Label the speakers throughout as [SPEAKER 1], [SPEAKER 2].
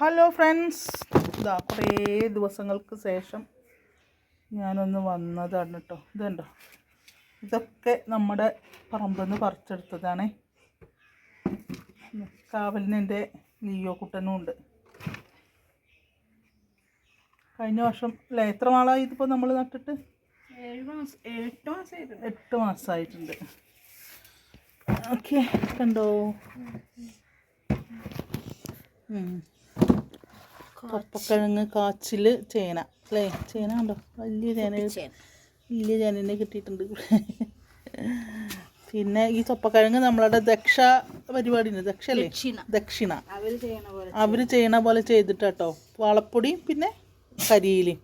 [SPEAKER 1] Hello friends ഇതാ കുറേ ദിവസങ്ങൾക്ക് ശേഷം ഞാനൊന്ന് വന്നതാണ് കേട്ടോ ഇതുണ്ടോ ഇതൊക്കെ നമ്മുടെ പറമ്പിൽ നിന്ന് പറിച്ചെടുത്തതാണേ. കാവലിന് എന്റെ ലിയോ കുട്ടനും ഉണ്ട്. കഴിഞ്ഞ വർഷം അല്ലേ? എത്ര നാളായി ഇതിപ്പോൾ നമ്മൾ നട്ടിട്ട്?
[SPEAKER 2] എട്ട്
[SPEAKER 1] മാസമായിട്ടുണ്ട് ഓക്കെ കണ്ടോ. കപ്പക്കിഴങ്ങ് കാച്ചിൽ ചേന അല്ലേ? ചേന ഉണ്ടോ വലിയ ചേന. വലിയ ചേനേനെ കിട്ടിയിട്ടുണ്ട് പിന്നെ ഈ ചൊപ്പക്കിഴങ്ങ് നമ്മളുടെ ദക്ഷ പരിപാടി ദക്ഷല്ലേ
[SPEAKER 2] ദക്ഷിണ.
[SPEAKER 1] അവർ ചെയ്യണ പോലെ ചെയ്തിട്ട് കേട്ടോ വളപ്പൊടിയും പിന്നെ കരിയിലും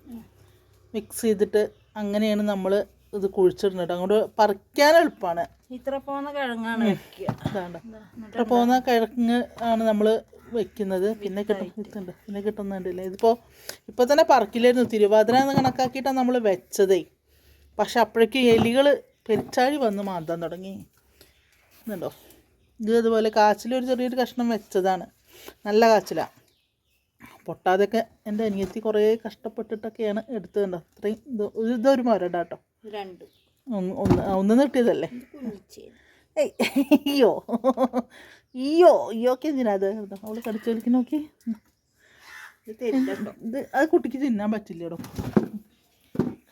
[SPEAKER 1] മിക്സ് ചെയ്തിട്ട് അങ്ങനെയാണ് നമ്മൾ ഇത് കുഴിച്ചിടുന്നത്. കേട്ടോ അങ്ങോട്ട് പറിക്കാൻ എളുപ്പമാണ്
[SPEAKER 2] ഇത്ര പോകുന്ന കിഴങ്ങാണ്
[SPEAKER 1] ഇത്ര പോകുന്ന കിഴങ്ങ് ആണ് നമ്മൾ വെക്കുന്നത്. പിന്നെ കിട്ടുന്നുണ്ട് പിന്നെ കിട്ടുന്നുണ്ടല്ലേ ഇതിപ്പോൾ ഇപ്പോൾ തന്നെ പറക്കില്ലായിരുന്നു. തിരുവാതിര എന്ന് കണക്കാക്കിയിട്ടാണ് നമ്മൾ വെച്ചതേ. പക്ഷെ അപ്പോഴേക്കും എലികൾ പെരിച്ചാഴി വന്ന് മാന്താൻ തുടങ്ങി. എന്നുണ്ടോ ഇത് അതുപോലെ കാച്ചിൽ ഒരു ചെറിയൊരു കഷ്ണം വെച്ചതാണ്. നല്ല കാച്ചിലാണ് പൊട്ടാതെയൊക്കെ എന്റെ അനിയത്തി കുറേ കഷ്ടപ്പെട്ടിട്ടൊക്കെയാണ് എടുത്തതുണ്ടോ? അത്രയും ഇത് ഇതൊരു മരടാ കേട്ടോ.
[SPEAKER 2] രണ്ടും.
[SPEAKER 1] ഒന്ന് ഒന്ന് ഒന്ന്
[SPEAKER 2] കുഞ്ഞിച്ചേന
[SPEAKER 1] അയ്യോ. അയ്യോ അയ്യോക്കെ എന്തിനാ അത് അവൾ കടിച്ചു കളിക്കുന്ന നോക്കി.
[SPEAKER 2] ഇത്
[SPEAKER 1] അത് കുട്ടിക്ക് തിന്നാൻ പറ്റില്ലടോ?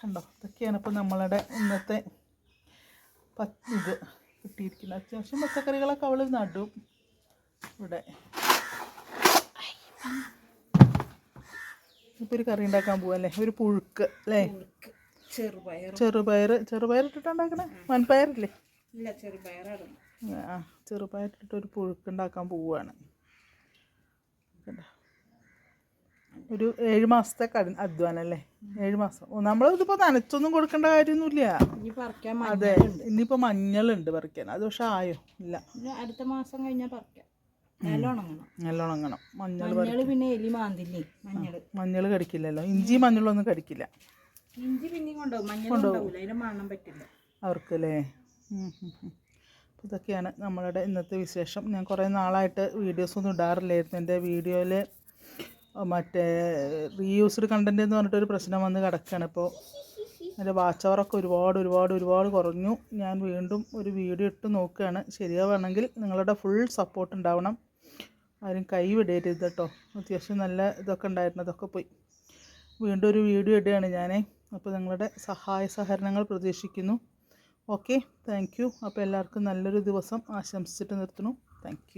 [SPEAKER 1] കണ്ടോ? ഇതൊക്കെയാണ് ഇപ്പോൾ നമ്മളുടെ ഇന്നത്തെ പ ഇത് കിട്ടിയിരിക്കുന്നത്. അത്യാവശ്യം പച്ചക്കറികളൊക്കെ അവൾ നടും ഇവിടെ. ഇപ്പോൾ ഒരു കറി ഉണ്ടാക്കാൻ പോവല്ലേ ഒരു പുഴുക്ക് അല്ലേ?
[SPEAKER 2] ചെറുപയർ
[SPEAKER 1] ചെറുപയർ ചെറുപയർ ഇട്ടിട്ടുണ്ടാക്കണേ വൻപയറില്ലേ?
[SPEAKER 2] ഇല്ല ചെറുപയറാണ്
[SPEAKER 1] ഒരു പുഴുക്കുണ്ടാക്കാൻ പോവുകയാണ്? ഒരു ഏഴ് മാസത്തെ കടി അധ്വാനം അല്ലേ ഏഴ് മാസം. നമ്മൾ ഇതിപ്പോ നനച്ചൊന്നും കൊടുക്കേണ്ട കാര്യമൊന്നുമില്ല. അതെ
[SPEAKER 2] ഇനിയിപ്പോ
[SPEAKER 1] ഇനിയിപ്പോൾ മഞ്ഞളുണ്ട് പറിക്കാൻ. അത് പക്ഷെ ആയോ? ഇല്ല.
[SPEAKER 2] അടുത്ത മാസം കഴിഞ്ഞാൽ പറിക്കാം. നിലം ഉണങ്ങണം.
[SPEAKER 1] മഞ്ഞൾ
[SPEAKER 2] പിന്നെ എലി മാന്തില്ലേ? മഞ്ഞൾ.
[SPEAKER 1] മഞ്ഞൾ കടിക്കില്ലല്ലോ. ഇഞ്ചി മഞ്ഞളൊന്നും കടിക്കില്ല.
[SPEAKER 2] ഇഞ്ചി പിന്നെയും കൊണ്ടുപോകും. മഞ്ഞൾ കൊണ്ടുപോകില്ല അതിന് മണം പറ്റില്ല.
[SPEAKER 1] അവർക്കല്ലേ? ഇതൊക്കെയാണ് നമ്മളുടെ ഇന്നത്തെ വിശേഷം. ഞാൻ കുറേ നാളായിട്ട് വീഡിയോസൊന്നും ഇടാറില്ലായിരുന്നു. എന്റെ വീഡിയോയിൽ മറ്റേ റീയൂസ്ഡ് കണ്ടന്റ് എന്ന് പറഞ്ഞിട്ടൊരു പ്രശ്നം വന്ന് കിടക്കുകയാണ്. ഇപ്പോൾ എന്റെ വാച്ച് അവറൊക്കെ ഒരുപാട് ഒരുപാട് ഒരുപാട് കുറഞ്ഞു. ഞാൻ വീണ്ടും ഒരു വീഡിയോ ഇട്ട് നോക്കുകയാണ്. ശരിയാവുകയാണെങ്കിൽ നിങ്ങളുടെ ഫുൾ സപ്പോർട്ട് ഉണ്ടാവണം. ആരും കൈ വിടരുത് കേട്ടോ. അത്യാവശ്യം നല്ല ഇതൊക്കെ ഉണ്ടായിരുന്നു. അതൊക്കെ പോയി. വീണ്ടും ഒരു വീഡിയോ ഇടുകയാണ് ഞാൻ അപ്പോൾ നിങ്ങളുടെ സഹായ സഹകരണങ്ങൾ പ്രതീക്ഷിക്കുന്നു. ഓക്കെ താങ്ക് യു അപ്പോൾ എല്ലാവർക്കും നല്ലൊരു ദിവസം ആശംസിച്ചിട്ട് നിർത്തുന്നു. താങ്ക്